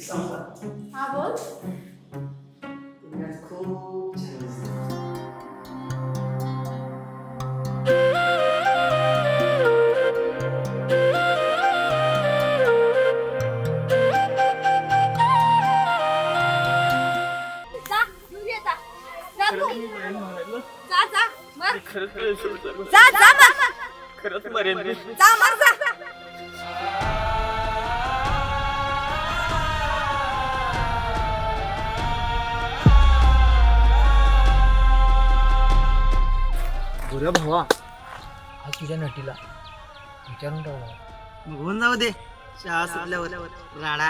एक सांगता हा जा जा. मर. खरंच नाही सोडलं. जा जा मर. खरंच मरेन जा मर जा. गुरु भावा. हा तुझ्या नटीला. विचारून टाकला मग होऊन जाऊ दे. शाळा सुटल्यावर. राडा.